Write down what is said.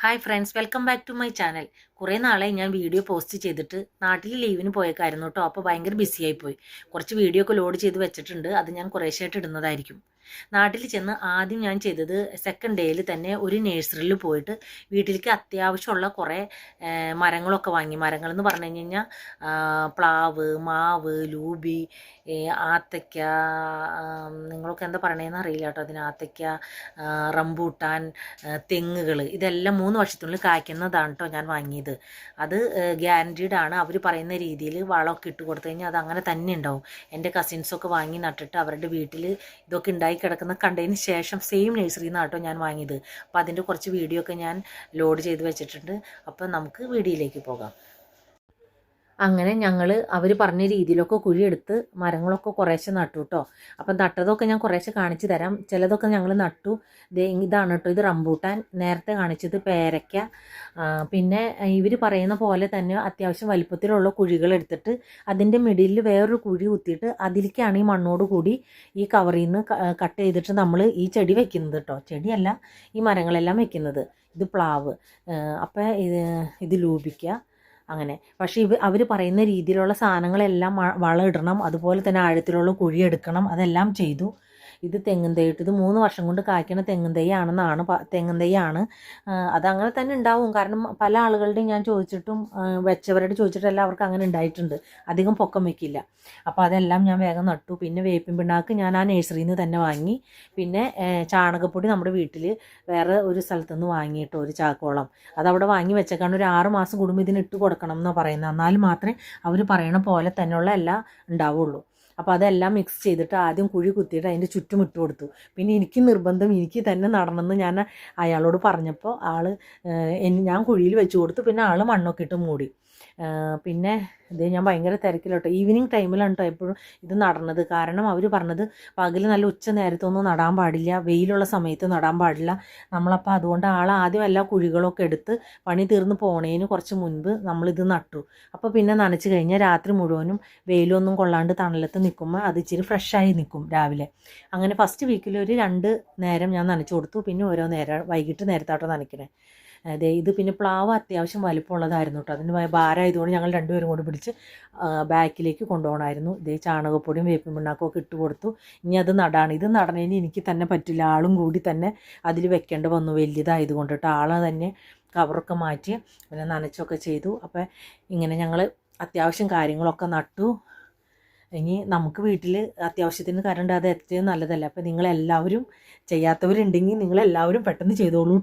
Hi friends welcome back to my channel കുറേ നാളായി ഞാൻ വീഡിയോ പോസ്റ്റ് ചെയ്തിട്ട് നാട്ടിൽ ലീവിന് പോയേക്കായിരുന്നു കേട്ടോ അപ്പോൾ ഭയങ്കര ബിസി ആയിപ്പോയി. കുറച്ച് വീഡിയോ ഒക്കെ ലോഡ് ചെയ്ത് വെച്ചിട്ടുണ്ട്. അത് ഞാൻ കുറേശ്ശായിട്ട് ഇടുന്നതായിരിക്കും. നാട്ടിൽ ചെന്ന് ആദ്യം ഞാൻ ചെയ്തത് സെക്കൻഡ് ഡേയിൽ തന്നെ ഒരു നേഴ്സറിയിൽ പോയിട്ട് വീട്ടിലേക്ക് അത്യാവശ്യമുള്ള കുറേ മരങ്ങളൊക്കെ വാങ്ങി. മരങ്ങൾ എന്ന് പറഞ്ഞു കഴിഞ്ഞു കഴിഞ്ഞാൽ പ്ലാവ് മാവ് ലൂബി ആത്തയ്ക്ക നിങ്ങളൊക്കെ എന്താ പറയണതെന്ന് അറിയില്ല കേട്ടോ അതിന് ആത്തയ്ക്ക റംബൂട്ടാൻ തെങ്ങുകൾ ഇതെല്ലാം മൂന്ന് വർഷത്തിനുള്ളിൽ കായ്ക്കുന്നതാണ് കേട്ടോ ഞാൻ വാങ്ങിയത്. അത് ഗ്യാരന്റീഡ് ആണ്. അവർ പറയുന്ന രീതിയിൽ വളമൊക്കെ ഇട്ട് കൊടുത്തു കഴിഞ്ഞാൽ അത് അങ്ങനെ തന്നെ ഉണ്ടാവും. എന്റെ കസിൻസൊക്കെ വാങ്ങി നട്ടിട്ട് അവരുടെ വീട്ടിൽ ഇതൊക്കെ ഉണ്ടായി കിടക്കുന്ന കണ്ടതിന് ശേഷം സെയിം നഴ്സറിയിൽ നിന്നാണ് കേട്ടോ ഞാൻ വാങ്ങിയത്. അപ്പോൾ അതിന്റെ കുറച്ച് വീഡിയോ ഒക്കെ ഞാൻ ലോഡ് ചെയ്ത് വെച്ചിട്ടുണ്ട്. അപ്പോൾ നമുക്ക് വീഡിയോയിലേക്ക് പോകാം. അങ്ങനെ ഞങ്ങൾ അവർ പറഞ്ഞ രീതിയിലൊക്കെ കുഴിയെടുത്ത് മരങ്ങളൊക്കെ കുറേശ്ശെ നട്ടു കേട്ടോ അപ്പം നട്ടതൊക്കെ ഞാൻ കുറേശ്ശെ കാണിച്ചു തരാം. ചിലതൊക്കെ ഞങ്ങൾ നട്ടു. ഇതാണ് കേട്ടോ ഇത് റംബൂട്ടാൻ. നേരത്തെ കാണിച്ചത് പേരയ്ക്ക പിന്നെ ഇവർ പറയുന്ന പോലെ തന്നെ അത്യാവശ്യം വലിപ്പത്തിലുള്ള കുഴികൾ എടുത്തിട്ട് അതിന്റെ മിഡിലിൽ വേറൊരു കുഴി കുത്തിയിട്ട് അതിലേക്കാണ് ഈ മണ്ണോട് കൂടി ഈ കവറിൽ നിന്ന് കട്ട് ചെയ്തിട്ട് നമ്മൾ ഈ ചെടി വെക്കുന്നത് കേട്ടോ ചെടിയല്ല ഈ മരങ്ങളെല്ലാം വെക്കുന്നത്. ഇത് പ്ലാവ്. അപ്പം ഇത് ഇത് ലൂപിക്ക അങ്ങനെ. പക്ഷേ ഇവ അവർ പറയുന്ന രീതിയിലുള്ള സാധനങ്ങളെല്ലാം മ- വളം ഇടണം. അതുപോലെ തന്നെ ആഴത്തിലുള്ള കുഴി എടുക്കണം. അതെല്ലാം ചെയ്തു. ഇത് തെങ്ങും തൈ ഇട്ട് ഇത് മൂന്ന് വർഷം കൊണ്ട് കായ്ക്കണ തെങ്ങും തൈ ആണെന്നാണ് പ- തെങ്ങും തൈയാണ്. അതങ്ങനെ തന്നെ ഉണ്ടാവും. കാരണം പല ആളുകളുടെയും ഞാൻ ചോദിച്ചിട്ടും വെച്ചവരോട് ചോദിച്ചിട്ടല്ല അവർക്ക് അങ്ങനെ ഉണ്ടായിട്ടുണ്ട്. അധികം പൊക്കം വെക്കില്ല. അപ്പോൾ അതെല്ലാം ഞാൻ വേഗം നട്ടു. പിന്നെ വേപ്പിൻ പിണ്ണാക്ക് ഞാൻ ആ നഴ്സറിയിൽ നിന്ന് തന്നെ വാങ്ങി. പിന്നെ ചാണകപ്പൊടി നമ്മുടെ വീട്ടിൽ വേറെ ഒരു സ്ഥലത്തു നിന്ന് വാങ്ങിയിട്ട് ഒരു ചാക്കോളം. അതവിടെ വാങ്ങി വെച്ചേക്കാണ്. ഒരു ആറ് മാസം കുടുംബം ഇതിന് ഇട്ട് കൊടുക്കണം എന്നാണ് പറയുന്നത് എന്നാൽ മാത്രമേ അവർ പറയണ പോലെ തന്നെയുള്ള എല്ലാം ഉണ്ടാവുള്ളൂ. അപ്പോൾ അതെല്ലാം മിക്സ് ചെയ്തിട്ട് ആദ്യം കുഴി കുത്തിയിട്ട് അതിന്റെ ചുറ്റും ഇട്ട് കൊടുത്തു. പിന്നെ എനിക്ക് നിർബന്ധം എനിക്ക് തന്നെ നടണമെന്ന് ഞാൻ അയാളോട് പറഞ്ഞപ്പോൾ ആൾ ഞാൻ കുഴിയിൽ വെച്ച് കൊടുത്തു. പിന്നെ ആൾ മണ്ണൊക്കെ ഇട്ട് മൂടി. പിന്നെ ഇത് ഞാൻ ഭയങ്കര തിരക്കിലോട്ടോ. ഈവനിങ് ടൈമിലാണ് കേട്ടോ എപ്പോഴും ഇത് നടണത് കാരണം അവർ പറഞ്ഞത് പകൽ നല്ല ഉച്ച നേരത്തൊന്നും നടാൻ പാടില്ല വെയിലുള്ള സമയത്ത് നടാൻ പാടില്ല. നമ്മളപ്പോൾ അതുകൊണ്ട് ആൾ ആദ്യം എല്ലാ കുഴികളൊക്കെ എടുത്ത് പണി തീർന്ന് പോണേന് കുറച്ച് മുൻപ് നമ്മളിത് നട്ടു. അപ്പോൾ പിന്നെ നനച്ച് കഴിഞ്ഞാൽ രാത്രി മുഴുവനും വെയിലൊന്നും കൊള്ളാണ്ട് തണലത്ത് നിൽക്കുമ്പോൾ അത് ഇച്ചിരി ഫ്രഷായി നിൽക്കും രാവിലെ. അങ്ങനെ ഫസ്റ്റ് വീക്കിൽ ഒരു രണ്ട് നേരം ഞാൻ നനച്ചു കൊടുത്തു. പിന്നെ ഓരോ നേരം വൈകിട്ട് നേരത്താട്ടോ നനയ്ക്കണേ അതെ ഇത് പിന്നെ പ്ലാവ് അത്യാവശ്യം വലിപ്പമുള്ളതായിരുന്നു കേട്ടോ അതിന് ഭാരമായതുകൊണ്ട് ഞങ്ങൾ രണ്ടുപേരും കൂടി പിടിച്ച് ബാക്കിലേക്ക് കൊണ്ടുപോകണമായിരുന്നു ഇതേ ചാണകപ്പൊടിയും വേപ്പിൻ പിണ്ണാക്കും ഒക്കെ ഇട്ട് കൊടുത്തു. ഇനി അത് നടാണ്. ഇത് നടണേന് എനിക്ക് തന്നെ പറ്റില്ല. ആളും കൂടി തന്നെ അതിൽ വെക്കേണ്ടി വന്നു. വലിയതായതുകൊണ്ട് കേട്ടോ ആളെ തന്നെ കവറൊക്കെ മാറ്റി പിന്നെ നനച്ചൊക്കെ ചെയ്തു. അപ്പം ഇങ്ങനെ ഞങ്ങൾ അത്യാവശ്യം കാര്യങ്ങളൊക്കെ നട്ടു. ഇനി നമുക്ക് വീട്ടിൽ അത്യാവശ്യത്തിന് കറണ്ട് അത് ഏറ്റവും നല്ലതല്ല അപ്പം നിങ്ങളെല്ലാവരും ചെയ്യാത്തവരുണ്ടെങ്കിൽ നിങ്ങളെല്ലാവരും പെട്ടെന്ന് ചെയ്തോളൂ.